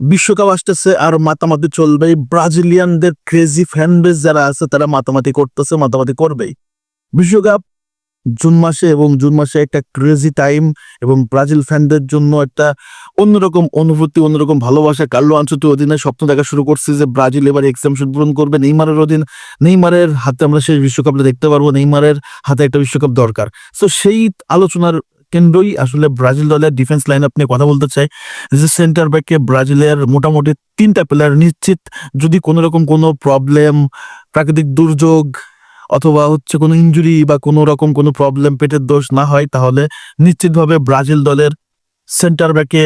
বিশ্বকাপ আসতেছে আর মাতামাতি চলবেই। ব্রাজিলিয়ানদের ক্রেজি ফ্যান বেস যারা আছে, তারা মাতামাতি করতেছে, মাতামাতি করবেই। বিশ্বকাপ জুন মাসে এবং জুন মাসে একটা ক্রেজি টাইম এবং ব্রাজিল ফ্যানদের জন্য একটা অন্যরকম অনুভূতি, অন্যরকম ভালোবাসা। কার্লো আনচুতি অধীনে স্বপ্ন দেখা শুরু করছে যে ব্রাজিল এবার এক্সামশন পূরণ করবে। নেইমারের অধীন নেইমারের হাতে আমরা সেই বিশ্বকাপটা দেখতে পারব। নেইমারের হাতে একটা বিশ্বকাপ দরকার। তো সেই আলোচনার কেন্দ্রই আসলে ব্রাজিল দলের ডিফেন্স লাইন আপনি কথা বলতে চাই। যে সেন্টার ব্যাকে ব্রাজিলের মোটামুটি তিনটা প্লেয়ার নিশ্চিত। যদি কোনো রকম কোনো প্রবলেম প্রাকৃতিক দুর্যোগ অথবা হচ্ছে কোনো ইনজুরি বা কোনো রকম কোনো প্রবলেম পেটের দোষ না হয়, তাহলে নিশ্চিতভাবে ব্রাজিল দলের সেন্টার ব্যাকে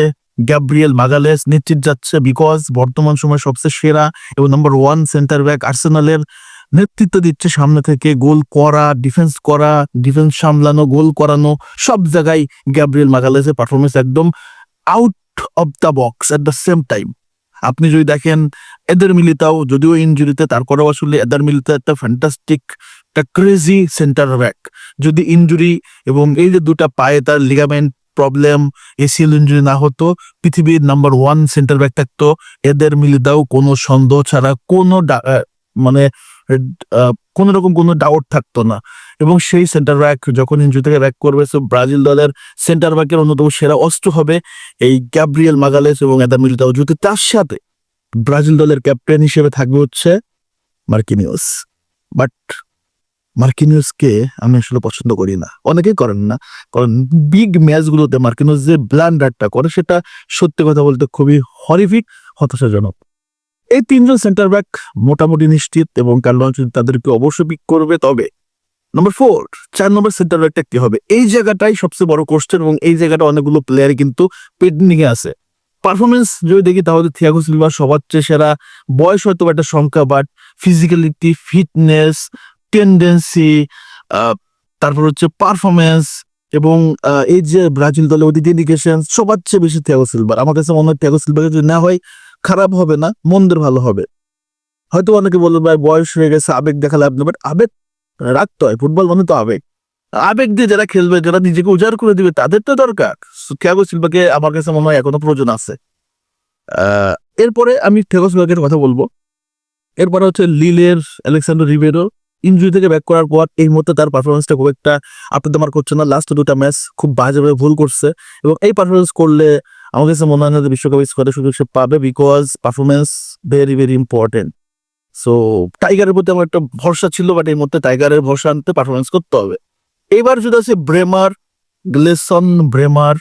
গ্যাব্রিয়েল মাগালেস নিশ্চিত যাচ্ছে বিকজ বর্তমান সময় সবচেয়ে সেরা এবং নাম্বার ওয়ান সেন্টার ব্যাক আর্সেনালের নেতৃত্ব দিচ্ছে সামনে থেকে, গোল করা ডিফেন্স করা ডিফেন্স সামলানো, গোল করানো, সব জায়গায় গ্যাব্রিয়েল মাগালেসের পারফরমেন্স একদম out of the box at the same time আপনি যদি দেখেন এদের মিলিতাও, যদিও ইনজুরিতে তারপরেও আসলে এদের মিলিতা একটা ফ্যান্টাস্টিক একটা ক্রেজি সেন্টার ব্যাক যদি ইনজুরি এবং এই যে দুটা পায়ে তার লিগামেন্ট প্রবলেম এসিএল ইনজুরি না হতো, পৃথিবীর নাম্বার ওয়ান সেন্টার ব্যাক থাকতো, এদের মিলিতাও কোনো সন্দেহ ছাড়া কোনো মানে কোনো রকম কোনো ডাউট থাকতো না। এবং সেই সেন্টার ব্যাক যখন ইনজুরি থেকে ব্যাক করবে সো ব্রাজিল দলের সেন্টার ব্যাকের অন্যতম সেরা অস্ত্র হবে এই গ্যাব্রিয়েল মাগালেস এবং এদার মিলিতাও যদি তার সাথে ব্রাজিল দলের ক্যাপ্টেন হিসেবে থাকবে হচ্ছে মার্কিনিউস। বাট মার্কিনিউসকে আমি আসলে পছন্দ করি না। অনেকেই করেন না। কারণ বিগ ম্যাচগুলোতে মার্কিনিউস যে ব্লান্ডারটা করে, সেটা সত্যি কথা বলতে খুবই হরিফিক হতাশাজনক। এই তিনজন সেন্টার ব্যাক মোটামুটি নিশ্চিত এবং কার্লো আনচেলত্তি তাদেরকে অবশ্যই পিক করবে, তবে নম্বর ফোর চার নম্বর সেন্টার ব্যাকটা কি হবে? এই জায়গাটাই সবচেয়ে বড় কোশ্চেন এবং এই জায়গাটা অনেকগুলো প্লেয়ার কিন্তু পেন্ডিং এ আছে। পারফরমেন্স যদি দেখি, তাহলে থিয়াগো সিলভা সবার চেয়ে সেরা। বয়স হয়তো একটা সংখ্যা বাট ফিজিক্যালিটি ফিটনেস টেন্ডেন্সি তারপর হচ্ছে পারফরমেন্স এবং এই যে ব্রাজিল দলে ওদিকে ডেডিকেশন সবার চেয়ে বেশি থিয়াগো সিলভার আমার কাছে মনে হয় থিয়াগো সিলভাকে যদি না হয় খারাপ হবে না, মন্দের ভালো হবে। হয়তো অনেকে বলবে, ভাই, বয়স হয়ে গেছে, আবেগ দেখালে আপনি বাট আবেগ রাখতে হয়, ফুটবল মানে তো আবেগ। আবেগ দিয়ে যারা খেলবে, যারা নিজেকে উজাড় করে দিবে, তাদের তো দরকার। থিয়াগো সিলভাকে আমার কাছে মনে হয় এখনও প্রয়োজন আছে। এরপরে আমি থিয়াগো সিলভাকে কথা বলব। এরপরে হচ্ছে লিলের আলেকসান্ডার রিবেরো। ইনজুরি থেকে ব্যাক করার পর এই মুহূর্তে তার পারফরমেন্সটা খুব একটা আপনাদের আমার করছে না। লাস্ট দুটা ম্যাচ খুব বাজেভাবে ভুল করছে। এবং এই পারফরমেন্স করলে আমার কাছে মনে হয় না যে বিশ্বকাপ স্কোয়াডের সুযোগ সে পাবে because performance very very important so টাইগারের প্রতি আমার একটা ভরসা ছিল বাট এই মধ্যে টাইগারের ভরসা আনতে পারফরমেন্স করতে হবে। এবার যদি আছে ব্রেমার গ্লেসন ব্রেমার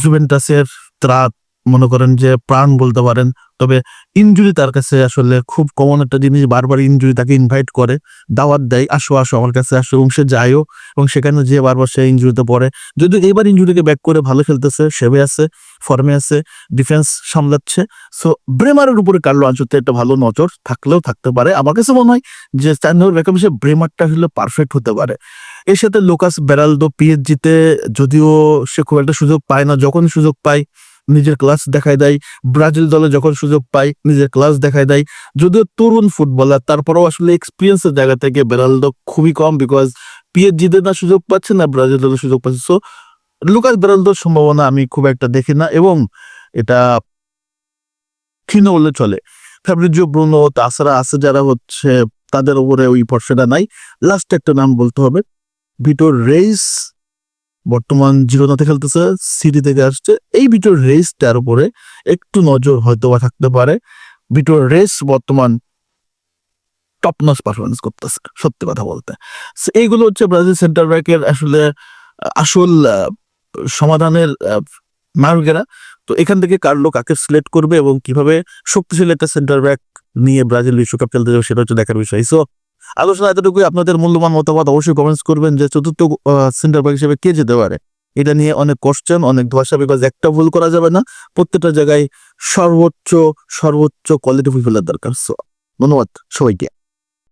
জুভেন্টাসের ত্রাত মনে করেন যে প্রাণ বলতে পারেন তবে ইনজুরি তার কাছে আসলে খুব কমন একটা জিনিস, বারবার ইনজুরি তাকে ইনভাইট করে, দাওয়াত দেয়, আসো আসো, আমার কাছে আসো, এবং সে যায়ও, এবং সেখানে যে বারবার সে ইনজুরিতে পড়ে। যদিও এবার ইনজুরিকে ব্যাক করে ভালো খেলতেছে, সেবে আছে ফর্মে আছে ডিফেন্স সামলাচ্ছে সো ব্রেমারের উপরে কার্লো আঞ্চলতে একটা ভালো নজর থাকলেও থাকতে পারে। আমার কাছে মনে হয় যে নম্বর ব্যাকআপ হিসেবে ব্রেমারটা হলে পারফেক্ট হতে পারে। এর সাথে লোকাস বেরালদো পিএইচজিতে যদিও সে খুব একটা সুযোগ পায় না যখন সুযোগ পায় নিজের ক্লাস দেখায় দেয়। ব্রাজিল দলে যখন সুযোগ পায়, নিজের ক্লাস দেখায় দেয়। যদিও তরুণ ফুটবলার তারপরেও আসলে এক্সপিরিয়েন্সের জায়গা থেকে বেরালদো খুবই কম বিকজ পিএইচজিতে না সুযোগ পাচ্ছে, না ব্রাজিল দলে সুযোগ পাচ্ছে। সো লুকাস বেরালদোর সম্ভাবনা আমি খুব একটা দেখি না এবং এটা ক্ষীণ বললে চলে। ফ্যাব্রিজিও ব্রুনো তাছাড়া আছে যারা হচ্ছে, তাদের উপরে ওই ভরসাটা নাই। লাস্ট একটা নাম বলতে হবে ভিটোর রেইস বর্তমান জিরোনাতে খেলতেছে সিটি থেকে আসছে। এই ভিটোর রেসটার উপরে একটু নজর হয়তো বা থাকতে পারে। ভিটোর রেস বর্তমান টপ নচ পারফরমেন্স করতেছে, সত্যি কথা বলতে। এইগুলো হচ্ছে ব্রাজিল সেন্টার ব্যাকের আসলে আসল সমাধানের মার্গেরা। তো এখান থেকে কার্লো কাকে সিলেক্ট করবে এবং কীভাবে শক্তিশালী একটা সেন্টার ব্যাক নিয়ে ব্রাজিল বিশ্বকাপ খেলতে যাবে সেটা হচ্ছে দেখার বিষয়। সো আলোচনা এতটুকুই। আপনাদের মূল্যবান মতামত অবশ্যই কমেন্টস করবেন যে চতুর্থ সেন্টার ব্যাক হিসেবে কে যেতে পারে? এটা নিয়ে অনেক কোশ্চেন অনেক ধোয়াশা বিকজ একটা ভুল করা যাবে না। প্রত্যেকটা জায়গায় সর্বোচ্চ সর্বোচ্চ কোয়ালিটি ফুলফিলার দরকার। সো ধন্যবাদ সবাইকে।